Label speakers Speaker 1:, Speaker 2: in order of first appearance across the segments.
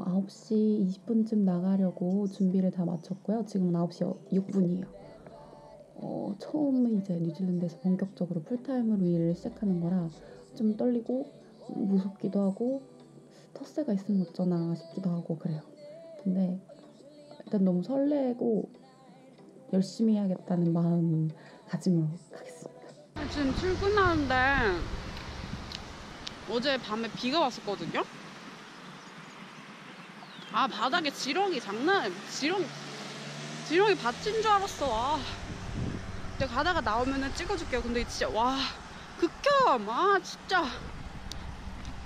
Speaker 1: 어, 9시 20분쯤 나가려고 준비를 다 마쳤고요. 지금은 9시 6분이에요. 어, 처음 이제 뉴질랜드에서 본격적으로 풀타임으로 일을 시작하는 거라 좀 떨리고 무섭기도 하고 텃세가 있으면 어쩌나 싶기도 하고 그래요. 근데 일단 너무 설레고 열심히 해야겠다는 마음 가짐으로 가겠습니다.
Speaker 2: 지금 출근하는데 어제 밤에 비가 왔었거든요. 아 바닥에 지렁이 장난 아니야. 지렁이 지렁이 밭인 줄 알았어. 아. 근데 가다가 나오면은 찍어줄게요. 근데 진짜 와 극혐. 아 진짜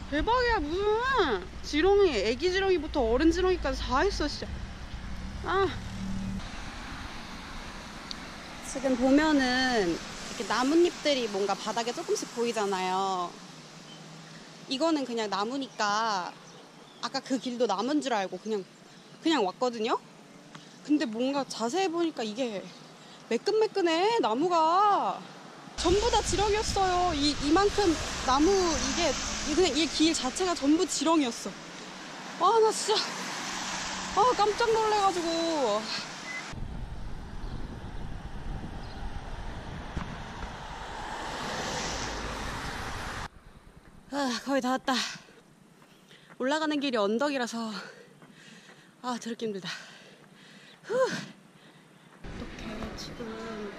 Speaker 2: 대박이야 무슨 지렁이 애기 지렁이부터 어른 지렁이까지 다 있어 진짜. 아 지금 보면은 이렇게 나뭇잎들이 뭔가 바닥에 조금씩 보이잖아요. 이거는 그냥 나무니까 아까 그 길도 나무인 줄 알고 그냥 그냥 왔거든요. 근데 뭔가 자세히 보니까 이게 매끈매끈해 나무가 전부 다 지렁이였어요. 이 이만큼 나무 이게 그냥 이 길 자체가 전부 지렁이였어. 아 나 진짜 아 깜짝 놀래가지고 아, 거의 다 왔다. 올라가는 길이 언덕이라서 아, 더럽게 힘들다. 후. 이렇게 지금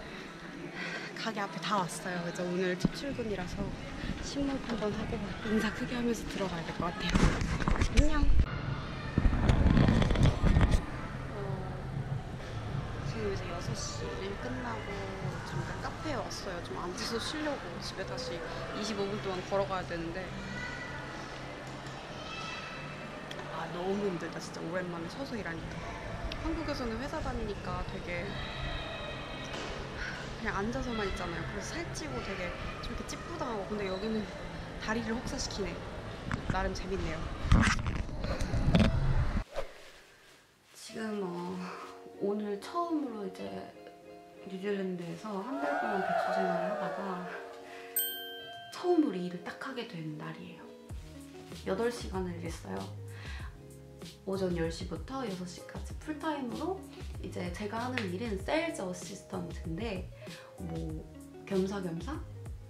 Speaker 2: 가게 앞에 다 왔어요. 이제 오늘 첫 출근이라서 신문 한번 하고 인사 크게 하면서 들어가야 될 것 같아요. 안녕. 어, 지금 이제 6시 일 끝나고 잠깐 카페에 왔어요. 좀 앉아서 쉬려고 집에 다시 25분 동안 걸어가야 되는데 너무 힘들다 진짜 오랜만에 서서 일하니까 한국에서는 회사 다니니까 되게 그냥 앉아서만 있잖아요. 그래서 살찌고 되게 저렇게 찌뿌당하고 근데 여기는 다리를 혹사시키네. 나름 재밌네요. 지금 어, 오늘 처음으로 이제 뉴질랜드에서 한 달 동안 백수 생활을 하다가 처음으로 일을 딱 하게 된 날이에요. 8시간을 일했어요. 오전 10시부터 6시까지 풀타임으로 이제 제가 하는 일은 세일즈 어시스턴트인데 뭐 겸사겸사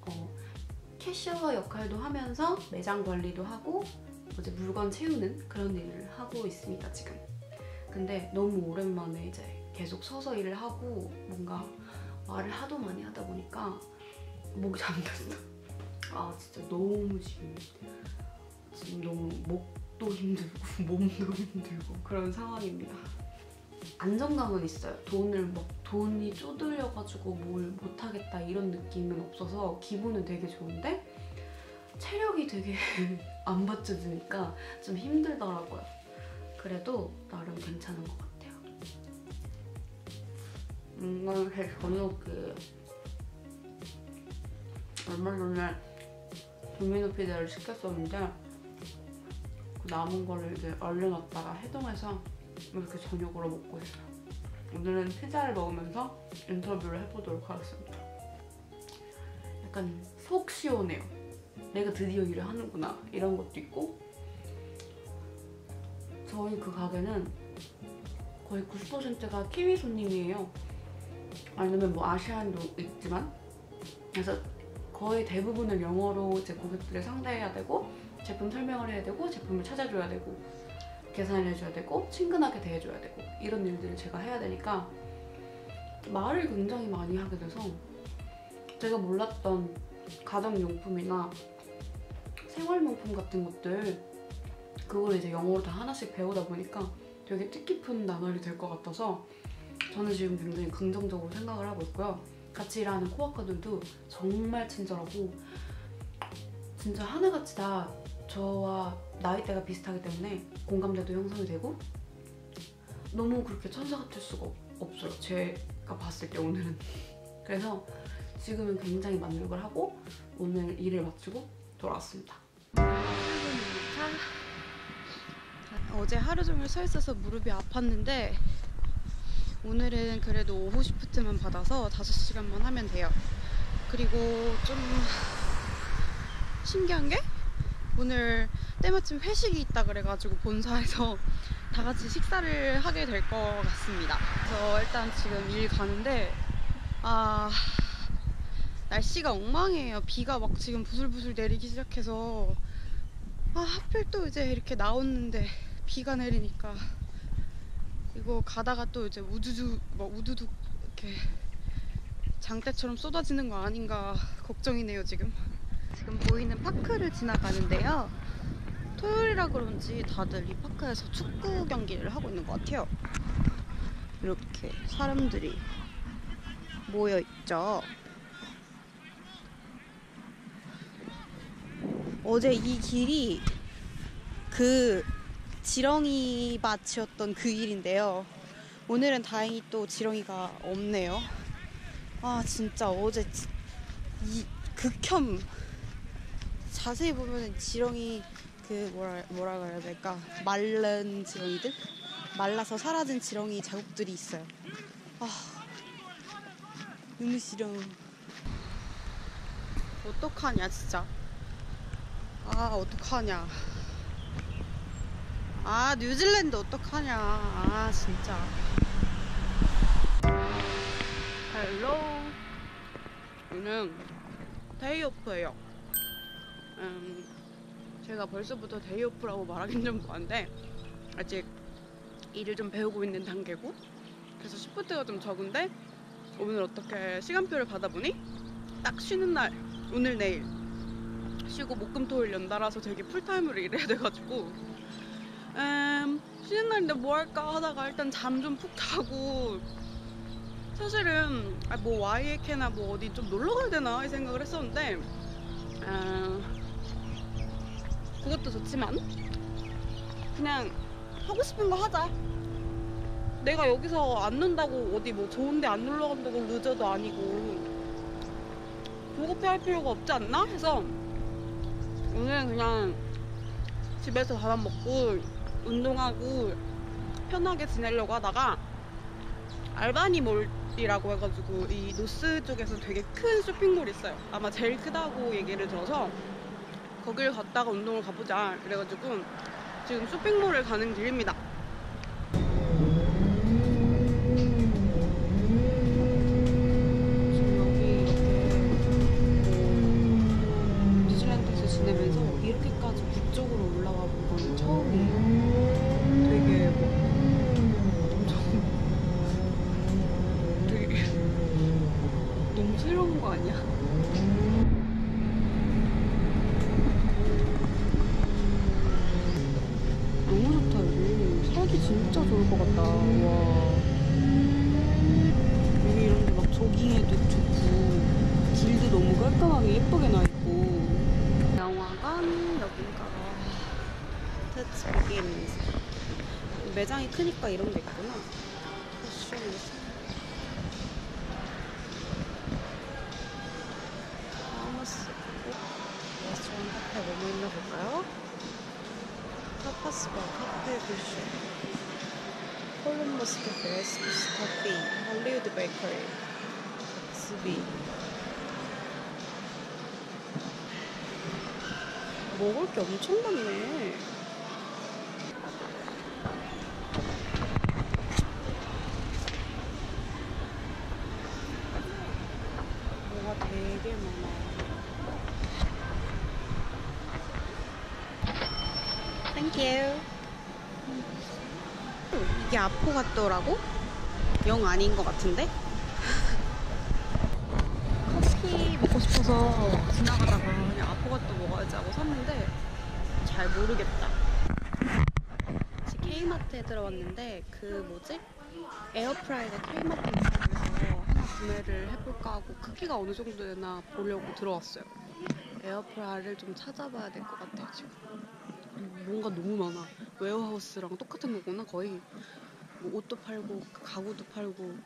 Speaker 2: 어, 캐셔 역할도 하면서 매장 관리도 하고 이제 물건 채우는 그런 일을 하고 있습니다 지금. 근데 너무 오랜만에 이제 계속 서서 일을 하고 뭔가 말을 하도 많이 하다 보니까 목이 잠겼어. 아 진짜 너무 지금 지금 너무 목 도 힘들고 몸도 힘들고 그런 상황입니다. 안정감은 있어요. 돈을 막 돈이 쪼들려가지고 뭘 못하겠다 이런 느낌은 없어서 기분은 되게 좋은데 체력이 되게 안 받쳐주니까 좀 힘들더라고요. 그래도 나름 괜찮은 것 같아요. 이건 제 저녁이에요. 얼마 전에 도미노 피자를 시켰었는데 그 남은 거를 이제 얼려놨다가 해동해서 이렇게 저녁으로 먹고 있어요. 오늘은 피자를 먹으면서 인터뷰를 해보도록 하겠습니다. 약간 속 시원해요. 내가 드디어 일을 하는구나 이런 것도 있고 저희 그 가게는 거의 90%가 키위 손님이에요. 아니면 뭐 아시안도 있지만 그래서 거의 대부분을 영어로 제 고객들을 상대해야 되고 제품 설명을 해야 되고 제품을 찾아줘야 되고 계산을 해줘야 되고 친근하게 대해줘야 되고 이런 일들을 제가 해야 되니까 말을 굉장히 많이 하게 돼서 제가 몰랐던 가정용품이나 생활용품 같은 것들 그걸 이제 영어로 다 하나씩 배우다 보니까 되게 뜻깊은 나날이 될 것 같아서 저는 지금 굉장히 긍정적으로 생각을 하고 있고요. 같이 일하는 코워커들도 정말 친절하고 진짜 하나같이 다 저와 나이대가 비슷하기 때문에 공감대도 형성이 되고 너무 그렇게 천사 같을 수가 없어요. 제가 봤을 때 오늘은. 그래서 지금은 굉장히 만족을 하고 오늘 일을 마치고 돌아왔습니다. 어제 하루 종일 서 있어서 무릎이 아팠는데 오늘은 그래도 오후 시프트만 받아서 5시간만 하면 돼요. 그리고 좀 신기한 게
Speaker 3: 오늘 때마침 회식이 있다 그래가지고 본사에서 다 같이 식사를 하게 될 것 같습니다. 그래서 일단 지금 일 가는데 아 날씨가 엉망이에요. 비가 막 지금 부슬부슬 내리기 시작해서 아 하필 또 이제 이렇게 나왔는데 비가 내리니까 이거 가다가 또 이제 우두두 뭐 우두둑 이렇게 장대처럼 쏟아지는 거 아닌가 걱정이네요 지금. 지금 보이는 파크를 지나가는데요. 토요일이라 그런지 다들 이 파크에서 축구 경기를 하고 있는 것 같아요. 이렇게 사람들이 모여 있죠. 어제 이 길이 그 지렁이 밭이었던 그 길인데요. 오늘은 다행히 또 지렁이가 없네요. 아 진짜 어제 지- 이 극혐 자세히 보면 지렁이 그 뭐라 뭐라 그래야 될까 말른 지렁이들 말라서 사라진 지렁이 자국들이 있어요. 아 너무 싫어. 어떡하냐 진짜. 아 어떡하냐. 아 뉴질랜드 어떡하냐. 아 진짜. 헬로. 오늘 데이오프예요. 음, 제가 벌써부터 데이오프라고 말하긴 좀 뭐한데 아직 일을 좀 배우고 있는 단계고 그래서 시프트가 좀 적은데 오늘 어떻게 시간표를 받아보니 딱 쉬는 날 오늘 내일 쉬고 목금토일 연달아서 되게 풀타임으로 일해야 돼가지고 음, 쉬는 날인데 뭐 할까 하다가 일단 잠 좀 푹 자고 사실은 아, 뭐 와이에케나 뭐 어디 좀 놀러 가야 되나 이 생각을 했었는데 아, 그것도 좋지만 그냥 하고 싶은 거 하자. 내가 여기서 안 논다고 어디 뭐 좋은데 안 놀러 간다고 늦어도 아니고 조급해 할 필요가 없지 않나 해서 오늘 그냥 집에서 밥만 먹고 운동하고 편하게 지내려고 하다가 알바니 몰이라고 해가지고 이 노스 쪽에서 되게 큰 쇼핑몰이 있어요. 아마 제일 크다고 얘기를 들어서 거길 갔다가 운동을 가보자 그래가지고 지금 쇼핑몰을 가는 길입니다. 지금 여기 이렇게 뉴질랜드에서 지내면서 이렇게까지 북쪽으로 올라와 본 건 처음이에요. 되게 뭐 너무 새로운 거 아니야? 너무 좋다 여기 살기 진짜 좋을 것 같다. 와. 여기 이런 데막 조깅해도 좋고 길도 너무 깔끔하게 예쁘게 나있고. 영화관 여긴가? Let's begin 매장이 크니까 이런 게 있구나. 패션에서. 파머스 레스토랑 카페 뭐뭐 있나 볼까요? 타파스바 카페 콜럼버 스 카페 에스프스 커피 할리우드 베이커리 gat스비 먹을 게 엄청 많네. 뭐가 되게 많아. 땡큐 이게 아포가토라고? 영 아닌 것 같은데? 커피 먹고 싶어서 지나가다가 그냥 아포가토 먹어야지 하고 샀는데 잘 모르겠다. 지금 K마트에 들어왔는데 그 뭐지? 에어프라이가 K마트에 있어서 하나 구매를 해볼까 하고 크기가 어느 정도 되나 보려고 들어왔어요. 에어프라이를 좀 찾아봐야 될 것 같아요 지금. 음, 뭔가 너무 많아. 웨어하우스랑 똑같은 거구나 거의. 뭐 옷도 팔고 가구도 팔고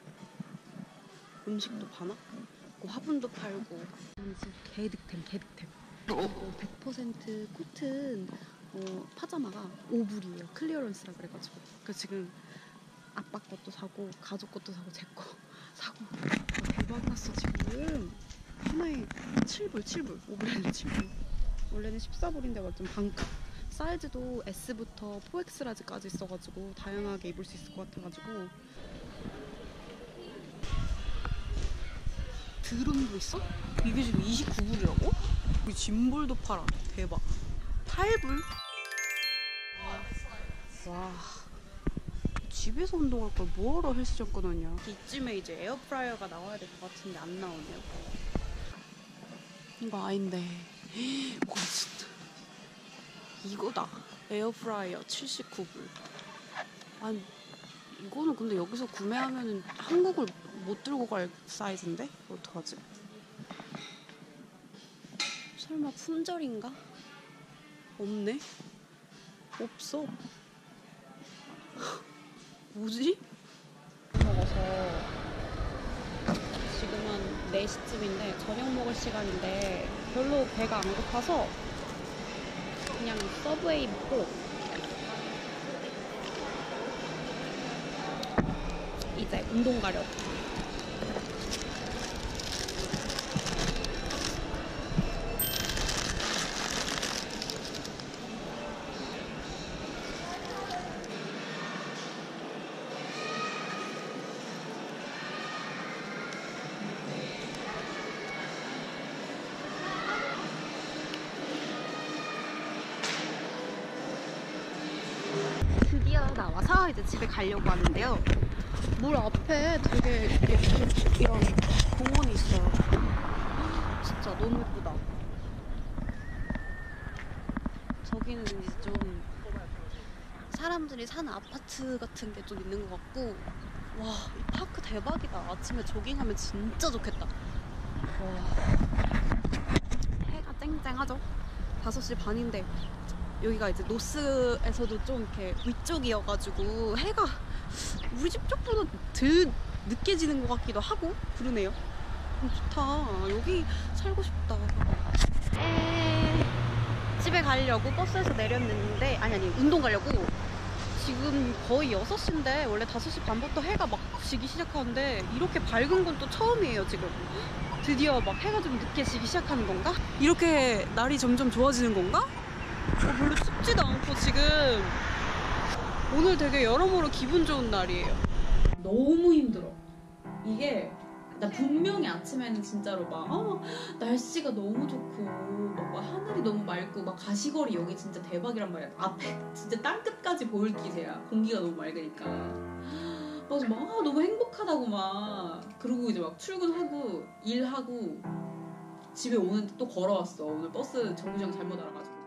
Speaker 3: 음식도 파나? 뭐 화분도 팔고. 진짜 개득템 개득템. 그리고 100% 코튼 어, 파자마가 5불이에요. 클리어런스라 그래가지고. 그래서 지금 아빠 것도 사고 가족 것도 사고 제 거 사고. 아, 대박 났어 지금. 하나에 7불 7불. 5불에 7불. 원래는 14불인데 완전 반값. 사이즈도 S부터 4X 라지까지 있어가지고 다양하게 입을 수 있을 것 같아가지고. 드론도 있어? 이게 지금 29불이라고? 우리 짐볼도 팔아. 대박. 8불? 와. 집에서 운동할 걸 뭐하러 헬스장 끊었냐? 이쯤에 이제 에어프라이어가 나와야 될 것 같은데 안 나오네요 이거 아닌데. 와 진짜 이거다 에어프라이어 79불 아니 이거는 근데 여기서 구매하면은 한국을 못 들고 갈 사이즈인데 어떡하지? 설마 품절인가? 없네? 없어 뭐지? 먹어서 지금 한 4시쯤인데 저녁 먹을 시간인데 별로 배가 안 고파서 그냥 서브웨이 먹고 이제 운동 가려고 드디어 나와서 이제 집에 가려고 하는데요. 물 앞에 되게 예쁜 이런 공원이 있어요. 진짜 너무 예쁘다. 저기는 이제 좀 사람들이 사는 아파트 같은 게 좀 있는 것 같고 와, 이 파크 대박이다. 아침에 조깅하면 진짜 좋겠다. 와. 해가 쨍쨍하죠? 5시 반인데 여기가 이제 노스에서도 좀 이렇게 위쪽이어가지고 해가 우리 집 쪽보다 덜 늦게 지는 것 같기도 하고 그러네요. 음, 좋다. 여기 살고 싶다. 에... 집에 가려고 버스에서 내렸는데 아니 아니 운동 가려고 지금 거의 6시인데 원래 5시 반부터 해가 막 지기 시작하는데 이렇게 밝은 건 또 처음이에요 지금 드디어 막 해가 좀 늦게 지기 시작하는 건가? 이렇게 날이 점점 좋아지는 건가? 어, 별로 춥지도 않고 지금 오늘 되게 여러모로 기분 좋은 날이에요.
Speaker 4: 너무 힘들어. 이게 나 분명히 아침에는 진짜로 막 어, 날씨가 너무 좋고 막, 막 하늘이 너무 맑고 막 가시거리 여기 진짜 대박이란 말이야. 앞에 진짜 땅 끝까지 보일 기세야. 공기가 너무 맑으니까. 맞아 막 아, 너무 행복하다고 막 그러고 이제 막 출근하고 일하고 집에 오는데 또 걸어왔어. 오늘 버스 정류장 잘못 알아가지고.